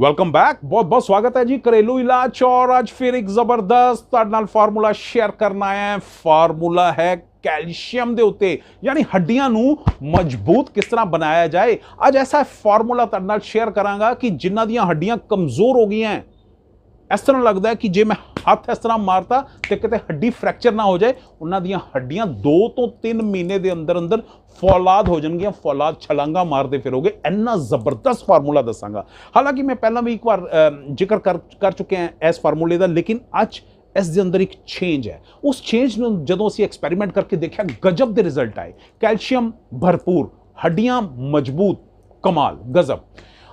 Welcome back ਬਹੁਤ ਬਹੁਤ ਸਵਾਗਤ ਹੈ ਜੀ। ਘਰੇਲੂ ਇਲਾਜ 'ਚ ਔਰ ਅੱਜ ਫਿਰ ਇੱਕ ਜ਼ਬਰਦਸਤ ਤੁਹਾਡੇ ਨਾਲ ਫਾਰਮੂਲਾ ਸ਼ੇਅਰ ਕਰਨਾ ਹੈ। ਫਾਰਮੂਲਾ ਹੈ ਕੈਲਸ਼ੀਅਮ ਦੇ ਉੱਤੇ। ਯਾਨੀ ਹੱਡੀਆਂ ਨੂੰ ਮਜ਼ਬੂਤ ਕਿਸ ਤਰ੍ਹਾਂ ਬਣਾਇਆ ਜਾਏ। ਅੱਜ ਐਸਾ ਫਾਰਮੂਲਾ ਤੁਹਾਡੇ ਨਾਲ ਸ਼ੇਅਰ ਕਰਾਂਗਾ ਕਿ ਜਿਨ੍ਹਾਂ ਦੀਆਂ ਹੱਡੀਆਂ ਕਮਜ਼ੋਰ ਹੋ ਗਈਆਂ। ਇਸ ਤਰ੍ਹਾਂ ਲੱਗਦਾ ਕਿ ਜੇ ਮੈਂ ਹੱਥ ਇਸ ਤਰ੍ਹਾਂ ਮਾਰਤਾ ਤੇ ਕਿਤੇ ਹੱਡੀ ਫ੍ਰੈਕਚਰ ਨਾ ਹੋ ਜਾਏ, ਉਹਨਾਂ ਦੀਆਂ ਹੱਡੀਆਂ 2 ਤੋਂ 3 ਮਹੀਨੇ ਦੇ ਅੰਦਰ ਅੰਦਰ ਫੌਲਾਦ ਹੋ ਜਾਣਗੀਆਂ, ਫੌਲਾਦ ਛਲਾਂਗਾ ਮਾਰਦੇ ਫਿਰੋਗੇ। ਇੰਨਾ ਜ਼ਬਰਦਸਤ ਫਾਰਮੂਲਾ ਦੱਸਾਂਗਾ। ਹਾਲਾਂਕਿ ਮੈਂ ਪਹਿਲਾਂ ਵੀ ਇੱਕ ਵਾਰ ਜ਼ਿਕਰ ਕਰ ਕਰ ਚੁੱਕੇ ਹਾਂ ਇਸ ਫਾਰਮੂਲੇ ਦਾ, ਲੇਕਿਨ ਅੱਜ ਇਸ ਦੇ ਅੰਦਰ ਇੱਕ ਚੇਂਜ ਹੈ। ਉਸ ਚੇਂਜ ਨੂੰ ਜਦੋਂ ਅਸੀਂ ਐਕਸਪੈਰੀਮੈਂਟ ਕਰਕੇ ਦੇਖਿਆ, ਗਜਬ ਦੇ ਰਿਜ਼ਲਟ ਆਏ। ਕੈਲਸ਼ੀਅਮ ਭਰਪੂਰ, ਹੱਡੀਆਂ ਮਜ਼ਬੂਤ, ਕਮਾਲ, ਗਜ਼ਬ।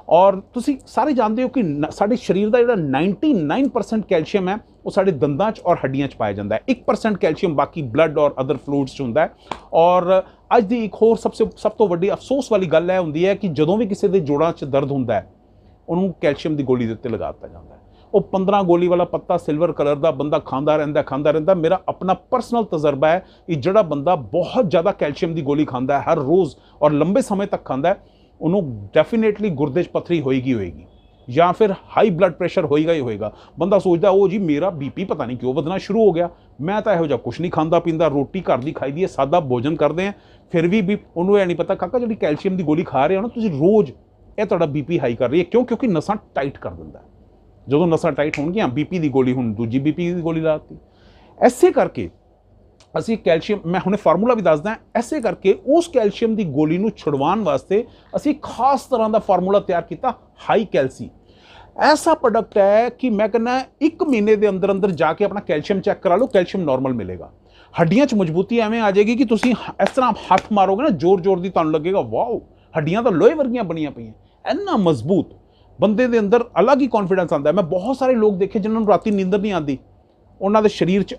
ਔਰ ਤੁਸੀਂ ਸਾਰੇ ਜਾਣਦੇ ਹੋ ਕਿ ਨ- ਸਾਡੇ ਸਰੀਰ ਦਾ ਜਿਹੜਾ 99% ਕੈਲਸ਼ੀਅਮ ਹੈ, ਉਹ ਸਾਡੇ ਦੰਦਾਂ 'ਚ ਔਰ ਹੱਡੀਆਂ 'ਚ ਪਾਇਆ ਜਾਂਦਾ ਹੈ। 1% ਕੈਲਸ਼ੀਅਮ ਬਾਕੀ ਬਲੱਡ ਔਰ ਅਦਰ ਫਲੂਇਡਸ 'ਚ ਹੁੰਦਾ ਹੈ। ਔਰ ਅੱਜ ਦੀ ਇੱਕ ਹੋਰ ਸਭ ਤੋਂ ਸਭ ਤੋਂ ਵੱਡੀ ਅਫਸੋਸ ਵਾਲੀ ਗੱਲ ਇਹ ਹੁੰਦੀ ਹੈ ਕਿ ਜਦੋਂ ਵੀ ਕਿਸੇ ਦੇ ਜੋੜਾਂ 'ਚ ਦਰਦ ਹੁੰਦਾ ਹੈ, ਉਹਨੂੰ ਕੈਲਸ਼ੀਅਮ ਦੀ ਗੋਲੀ ਦੇ ਉੱਤੇ ਲਗਾ ਦਿੱਤਾ ਜਾਂਦਾ ਹੈ। ਉਹ 15 ਗੋਲੀ ਵਾਲਾ ਪੱਤਾ ਸਿਲਵਰ ਕਲਰ ਦਾ, ਬੰਦਾ ਖਾਂਦਾ ਰਹਿੰਦਾ ਖਾਂਦਾ ਰਹਿੰਦਾ ਮੇਰਾ ਆਪਣਾ ਪਰਸਨਲ ਤਜਰਬਾ ਹੈ ਕਿ ਜਿਹੜਾ ਬੰਦਾ ਬਹੁਤ ਜ਼ਿਆਦਾ ਕੈਲਸ਼ੀਅਮ ਦੀ ਗੋਲੀ ਖਾਂਦਾ ਹੈ, ਹਰ ਰੋਜ਼ ਔਰ ਲੰਬੇ ਸਮੇਂ ਤੱਕ ਖਾਂਦਾ ਹੈ ਉਹਨੂੰ ਡੈਫੀਨੇਟਲੀ ਗੁਰਦੇ 'ਚ ਪੱਥਰੀ ਹੋਏਗੀ ਹੋਏਗੀ। ਜਾਂ ਫਿਰ ਹਾਈ ਬਲੱਡ ਪ੍ਰੈਸ਼ਰ ਹੋਏਗਾ ਹੀ ਹੋਏਗਾ। ਬੰਦਾ ਸੋਚਦਾ, ਉਹ ਜੀ ਮੇਰਾ ਬੀਪੀ ਪਤਾ ਨਹੀਂ ਕਿਉਂ ਵਧਣਾ ਸ਼ੁਰੂ ਹੋ ਗਿਆ। ਮੈਂ ਤਾਂ ਇਹੋ ਜਿਹਾ ਕੁਝ ਨਹੀਂ ਖਾਂਦਾ ਪੀਂਦਾ, ਰੋਟੀ ਘਰ ਦੀ ਖਾਈਦੀ ਹੈ, ਸਾਦਾ ਭੋਜਨ ਕਰਦੇ ਆ ਫਿਰ ਵੀ ਵੀ ਉਹਨੂੰ ਇਹ ਨਹੀਂ ਪਤਾ, ਕਾਕਾ, ਜਿਹੜੀ ਕੈਲਸ਼ੀਅਮ ਦੀ ਗੋਲੀ ਖਾ ਰਹੇ ਹੋ ਨਾ, ਤੁਸੀਂ ਰੋਜ਼ ਇਹ ਤੁਹਾਡਾ ਬੀਪੀ ਹਾਈ ਕਰ ਰਹੀ ਹੈ। ਕਿਉਂ? ਕਿਉਂਕਿ ਨਸਾਂ ਟਾਈਟ ਕਰ ਦਿੰਦਾ ਜਦੋਂ ਨਸਾਂ ਟਾਈਟ ਹੋਣਗੀਆਂ ਬੀਪੀ ਦੀ ਗੋਲੀ ਹੁਣ ਦੂਜੀ ਬੀਪੀ ਦੀ ਗੋਲੀ ਲਾਤੀ ਐਸੇ ਕਰਕੇ ਅਸੀਂ ਕੈਲਸ਼ੀਅਮ, ਮੈਂ ਹੁਣੇ ਫਾਰਮੂਲਾ ਵੀ ਦੱਸਦਾ, ਐਸੇ ਕਰਕੇ ਉਸ ਕੈਲਸ਼ੀਅਮ ਦੀ ਗੋਲੀ ਨੂੰ ਛੁਡਵਾਉਣ ਵਾਸਤੇ ਅਸੀਂ ਖਾਸ ਤਰ੍ਹਾਂ ਦਾ ਫਾਰਮੂਲਾ ਤਿਆਰ ਕੀਤਾ ਹਾਈ ਕੈਲਸੀ ਐਸਾ ਪ੍ਰੋਡਕਟ ਹੈ ਕਿ ਮੈਂ ਕਹਿੰਦਾ ਇੱਕ ਮਹੀਨੇ ਦੇ ਅੰਦਰ ਅੰਦਰ ਜਾ ਕੇ ਆਪਣਾ ਕੈਲਸ਼ੀਅਮ ਚੈੱਕ ਕਰਾ ਲਓ, ਕੈਲਸ਼ੀਅਮ ਨਾਰਮਲ ਮਿਲੇਗਾ। ਹੱਡੀਆਂ 'ਚ ਮਜ਼ਬੂਤੀ ਐਵੇਂ ਆ ਜਾਏਗੀ ਕਿ ਤੁਸੀਂ ਇਸ ਤਰ੍ਹਾਂ ਹੱਥ ਮਾਰੋਗੇ ਨਾ, ਜ਼ੋਰ-ਜ਼ੋਰ ਦੀ ਤੁਹਾਨੂੰ ਲੱਗੇਗਾ, ਵਾਓ, ਹੱਡੀਆਂ ਤਾਂ ਲੋਹੇ ਵਰਗੀਆਂ ਬਣੀਆਂ ਪਈਆਂ। ਇੰਨਾ ਮਜ਼ਬੂਤ ਬੰਦੇ ਦੇ ਅੰਦਰ ਅਲੱਗ ਹੀ ਕੌਨਫੀਡੈਂਸ ਆਉਂਦਾ ਮੈਂ ਬਹੁਤ ਸਾਰੇ ਲੋਕ ਦੇਖੇ ਜਿਨ੍ਹਾਂ ਨੂੰ ਰਾਤੀ ਨੀਂਦਰ ਨਹੀਂ ਆਉਂਦੀ। ਉਹਨਾਂ ਦੇ ਸਰੀਰ 'ਚ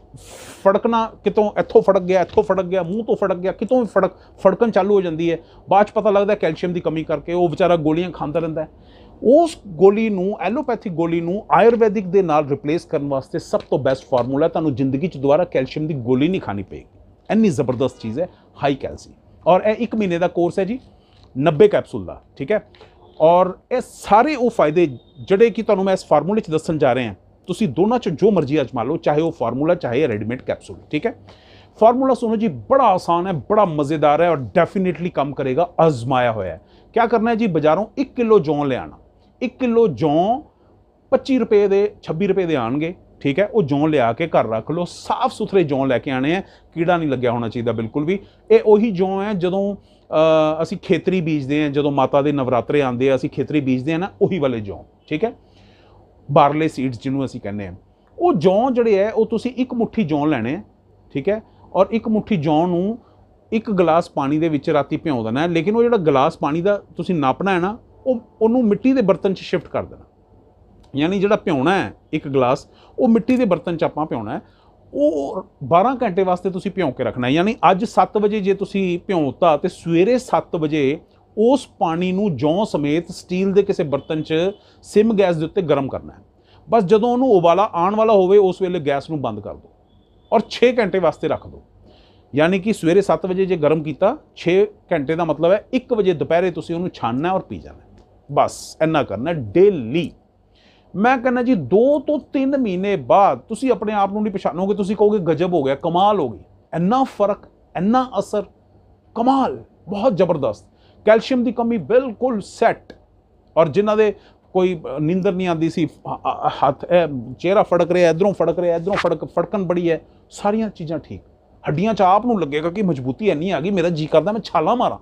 ਫੜਕਣਾ ਕਿਤੋਂ ਇੱਥੋਂ ਫੜਕ ਗਿਆ, ਇੱਥੋਂ ਫੜਕ ਗਿਆ, ਮੂੰਹ ਤੋਂ ਫੜਕ ਗਿਆ, ਕਿਤੋਂ ਵੀ ਫੜਕ, ਫੜਕਣ ਚਾਲੂ ਹੋ ਜਾਂਦੀ ਹੈ। ਬਾਅਦ 'ਚ ਪਤਾ ਲੱਗਦਾ ਕੈਲਸ਼ੀਅਮ ਦੀ ਕਮੀ ਕਰਕੇ ਉਹ ਵਿਚਾਰਾ ਗੋਲੀਆਂ ਖਾਂਦਾ ਰਹਿੰਦਾ ਉਸ ਗੋਲੀ ਨੂੰ ਐਲੋਪੈਥਿਕ ਗੋਲੀ ਨੂੰ ਆਯੁਰਵੈਦਿਕ ਦੇ ਨਾਲ ਰਿਪਲੇਸ ਕਰਨ ਵਾਸਤੇ ਸਭ ਤੋਂ ਬੈਸਟ ਫਾਰਮੂਲਾ ਤੁਹਾਨੂੰ ਜ਼ਿੰਦਗੀ 'ਚ ਦੁਬਾਰਾ ਕੈਲਸ਼ੀਅਮ ਦੀ ਗੋਲੀ ਨਹੀਂ ਖਾਣੀ ਪਏਗੀ। ਇੰਨੀ ਜ਼ਬਰਦਸਤ ਚੀਜ਼ ਹੈ ਹਾਈ ਕੈਲਸੀ ਔਰ ਇਹ 1 ਮਹੀਨੇ ਦਾ ਕੋਰਸ ਹੈ ਜੀ 90 ਕੈਪਸੂਲ ਦਾ, ਠੀਕ ਹੈ? ਔਰ ਇਹ ਸਾਰੇ ਉਹ ਫਾਇਦੇ ਜਿਹੜੇ ਕਿ ਤੁਹਾਨੂੰ ਮੈਂ ਇਸ ਫਾਰਮੂਲੇ 'ਚ ਦੱਸਣ ਜਾ ਰਿਹਾ ਹਾਂ ਤੁਸੀਂ ਦੋਨਾਂ 'ਚ ਜੋ ਮਰਜ਼ੀ ਅਜਮਾ ਲਓ, ਚਾਹੇ ਉਹ ਫਾਰਮੂਲਾ, ਚਾਹੇ ਰੈਡੀਮੇਡ ਕੈਪਸੂਲ ਠੀਕ ਹੈ? ਫਾਰਮੂਲਾ ਸੁਣੋ ਜੀ, ਬੜਾ ਆਸਾਨ ਹੈ, ਬੜਾ ਮਜ਼ੇਦਾਰ ਹੈ ਔਰ ਡੈਫੀਨਿਟਲੀ ਕੰਮ ਕਰੇਗਾ, ਅਜ਼ਮਾਇਆ ਹੋਇਆ ਹੈ। ਕੀ ਕਰਨਾ ਹੈ ਜੀ, ਬਾਜ਼ਾਰੋਂ 1 ਕਿਲੋ ਜੌਂ ਲਿਆਣਾ 1 ਕਿਲੋ ਜੌਂ 25 ਰੁਪਏ ਦੇ 26 ਰੁਪਏ ਦੇ ਆਣਗੇ ਠੀਕ ਹੈ? ਉਹ ਜੌਂ ਲਿਆ ਕੇ ਘਰ ਰੱਖ ਲਓ ਸਾਫ਼ ਸੁਥਰੇ ਜੌਂ ਲੈ ਕੇ ਆਣੇ ਆ ਕੀੜਾ ਨਹੀਂ ਲੱਗਿਆ ਹੋਣਾ ਚਾਹੀਦਾ ਬਿਲਕੁਲ ਵੀ। ਇਹ ਉਹੀ ਜੌਂ ਹੈ, ਜਦੋਂ ਅਸੀਂ ਖੇਤਰੀ ਬੀਜਦੇ ਹਾਂ, ਜਦੋਂ ਮਾਤਾ ਦੇ ਨਵਰਾਤਰੇ ਆਉਂਦੇ ਆ, ਅਸੀਂ ਖੇਤਰੀ ਬੀਜਦੇ ਹਾਂ ਨਾ, ਉਹੀ ਵਾਲੇ ਜੌਂ। ਠੀਕ ਹੈ? ਬਾਰਲੇ ਸੀਡਸ ਜਿਹਨੂੰ ਅਸੀਂ ਕਹਿੰਦੇ ਆ ਉਹ ਜੌਂ ਜਿਹੜੇ ਹੈ, ਉਹ ਤੁਸੀਂ ਇੱਕ ਮੁੱਠੀ ਜੌਂ ਲੈਣੇ ਆ ਠੀਕ ਹੈ? ਔਰ ਇੱਕ ਮੁੱਠੀ ਜੌਂ ਨੂੰ ਇੱਕ ਗਲਾਸ ਪਾਣੀ ਦੇ ਵਿੱਚ ਰਾਤੀ ਭਿਉਂ ਦੇਣਾ ਹੈ, ਲੇਕਿਨ ਉਹ ਜਿਹੜਾ ਗਲਾਸ ਪਾਣੀ ਦਾ ਤੁਸੀਂ ਨਾਪਣਾ ਹੈ ਨਾ, ਉਹ ਉਹਨੂੰ ਮਿੱਟੀ ਦੇ ਬਰਤਨ 'ਚ ਸ਼ਿਫਟ ਕਰ ਦੇਣਾ। ਯਾਨੀ ਜਿਹੜਾ ਭਿਉਣਾ ਹੈ, ਇੱਕ ਗਲਾਸ, ਉਹ ਮਿੱਟੀ ਦੇ ਬਰਤਨ 'ਚ ਆਪਾਂ ਭਿਉਣਾ ਹੈ। ਉਹ 12 ਘੰਟੇ ਵਾਸਤੇ ਤੁਸੀਂ ਭਿਉਂ ਕੇ ਰੱਖਣਾ ਯਾਨੀ ਅੱਜ 7 ਵਜੇ ਜੇ ਤੁਸੀਂ ਭਿਉਂਤਾ ਤੇ ਸਵੇਰੇ 7 ਵਜੇ ਉਸ ਪਾਣੀ ਨੂੰ ਜੌਂ ਸਮੇਤ ਸਟੀਲ ਦੇ ਕਿਸੇ ਬਰਤਨ 'ਚ ਸਿਮ ਗੈਸ ਦੇ ਉੱਤੇ ਗਰਮ ਕਰਨਾ ਹੈ। ਬਸ ਜਦੋਂ ਉਹਨੂੰ ਉਬਾਲਾ ਆਉਣ ਵਾਲਾ ਹੋਵੇ, ਉਸ ਵੇਲੇ ਗੈਸ ਨੂੰ ਬੰਦ ਕਰ ਦਿਓ ਔਰ 6 ਘੰਟੇ ਵਾਸਤੇ ਰੱਖ ਦਿਓ। ਯਾਨੀ ਕਿ ਸਵੇਰੇ 7 ਵਜੇ ਜੇ ਗਰਮ ਕੀਤਾ 6 ਘੰਟੇ ਦਾ ਮਤਲਬ ਹੈ 1 ਵਜੇ ਦੁਪਹਿਰੇ ਤੁਸੀਂ ਉਹਨੂੰ ਛਾਨਣਾ ਔਰ ਪੀ ਜਾਣਾ ਬਸ, ਇੰਨਾ ਕਰਨਾ ਡੇਲੀ ਮੈਂ ਕਹਿੰਦਾ ਜੀ 2 ਤੋਂ 3 ਮਹੀਨੇ ਬਾਅਦ ਤੁਸੀਂ ਆਪਣੇ ਆਪ ਨੂੰ ਨਹੀਂ ਪਛਾਣੋਗੇ, ਤੁਸੀਂ ਕਹੋਗੇ ਗਜਬ ਹੋ ਗਿਆ, ਕਮਾਲ ਹੋ ਗਈ। ਇੰਨਾ ਫ਼ਰਕ, ਇੰਨਾ ਅਸਰ, ਕਮਾਲ, ਬਹੁਤ ਜ਼ਬਰਦਸਤ। ਕੈਲਸ਼ੀਅਮ ਦੀ ਕਮੀ ਬਿਲਕੁਲ ਸੈੱਟ ਔਰ ਜਿਨ੍ਹਾਂ ਦੇ ਕੋਈ ਅ, ਨੀਂਦਰ ਨਹੀਂ ਆਉਂਦੀ ਸੀ ਹੱਥ ਇਹ ਚਿਹਰਾ ਫੜਕ ਰਿਹਾ ਇਧਰੋਂ ਫੜਕ ਰਿਹਾ ਇਧਰੋਂ ਫੜਕ ਫੜਕਣ ਬੜੀ ਹੈ ਸਾਰੀਆਂ ਚੀਜ਼ਾਂ ਠੀਕ। ਹੱਡੀਆਂ 'ਚ ਆਪ ਨੂੰ ਲੱਗੇਗਾ ਕਿ ਮਜ਼ਬੂਤੀ ਇੰਨੀ ਆ ਗਈ ਮੇਰਾ ਜੀ ਕਰਦਾ ਮੈਂ ਛਾਲਾਂ ਮਾਰਾਂ।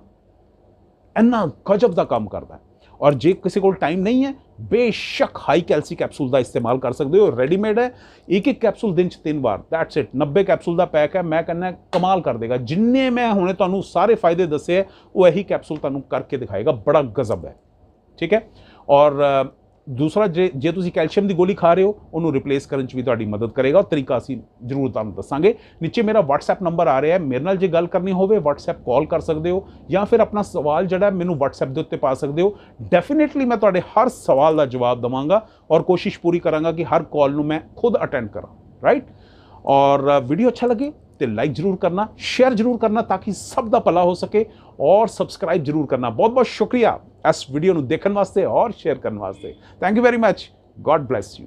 ਇੰਨਾ ਗਜਬ ਦਾ ਕੰਮ ਕਰਦਾ ਔਰ ਜੇ ਕਿਸੇ ਕੋਲ ਟਾਈਮ ਨਹੀਂ ਹੈ, ਬੇਸ਼ੱਕ ਹਾਈ ਕੈਲਸੀ ਕੈਪਸੂਲ ਦਾ ਇਸਤੇਮਾਲ ਕਰ ਸਕਦੇ ਹੋ ਰੈਡੀਮੇਡ ਹੈ। ਇੱਕ ਇੱਕ ਕੈਪਸੂਲ ਦਿਨ ਚ ਤਿੰਨ ਵਾਰ ਦੈਟਸ ਇਟ 90 ਕੈਪਸੂਲ ਦਾ ਪੈਕ ਹੈ, ਮੈਂ ਕਹਿੰਦਾ ਕਮਾਲ ਕਰ ਦੇਗਾ। ਜਿੰਨੇ ਮੈਂ ਹੁਣੇ ਤੁਹਾਨੂੰ ਸਾਰੇ ਫਾਇਦੇ ਦੱਸੇ ਉਹ ਇਹੀ ਕੈਪਸੂਲ ਤੁਹਾਨੂੰ ਕਰਕੇ ਦਿਖਾਏਗਾ। ਬੜਾ ਗਜ਼ਬ ਹੈ। ਠੀਕ ਹੈ? ਔਰ ਦੂਸਰਾ, ਜੇ ਜੇ ਤੁਸੀਂ ਕੈਲਸ਼ੀਅਮ ਦੀ ਗੋਲੀ ਖਾ ਰਹੇ ਹੋ, ਉਹਨੂੰ ਰਿਪਲੇਸ ਕਰਨ 'ਚ ਵੀ ਤੁਹਾਡੀ ਮਦਦ ਕਰੇਗਾ ਉਹ ਤਰੀਕਾ ਅਸੀਂ ਜ਼ਰੂਰ ਤੁਹਾਨੂੰ ਦੱਸਾਂਗੇ। ਨੀਚੇ ਮੇਰਾ WhatsApp ਨੰਬਰ ਆ ਰਿਹਾ ਹੈ। ਮੇਰੇ ਨਾਲ ਜੇ ਗੱਲ ਕਰਨੀ ਹੋਵੇ, WhatsApp ਕਾਲ ਕਰ ਸਕਦੇ ਹੋ ਜਾਂ ਫਿਰ ਆਪਣਾ ਸਵਾਲ ਜਿਹੜਾ ਮੈਨੂੰ WhatsApp ਦੇ ਉੱਤੇ ਪਾ ਸਕਦੇ ਹੋ। ਡੈਫੀਨਿਟਲੀ ਮੈਂ ਤੁਹਾਡੇ ਹਰ ਸਵਾਲ ਦਾ ਜਵਾਬ ਦਵਾਂਗਾ ਔਰ ਕੋਸ਼ਿਸ਼ ਪੂਰੀ ਕਰਾਂਗਾ ਕਿ ਹਰ ਕਾਲ ਨੂੰ ਮੈਂ ਖੁਦ ਅਟੈਂਡ ਕਰਾਂ ਰਾਈਟ ਔਰ ਵੀਡੀਓ ਅੱਛਾ ਲੱਗੇ? तो लाइक जरूर करना शेयर जरूर करना ताकि सब का भला हो सके और सब्सक्राइब जरूर करना बहुत बहुत शुक्रिया ਇਸ ਵੀਡੀਓ ਨੂੰ ਦੇਖਣ ਵਾਸਤੇ ਔਰ ਸ਼ੇਅਰ ਕਰਨ ਵਾਸਤੇ thank you very much god bless you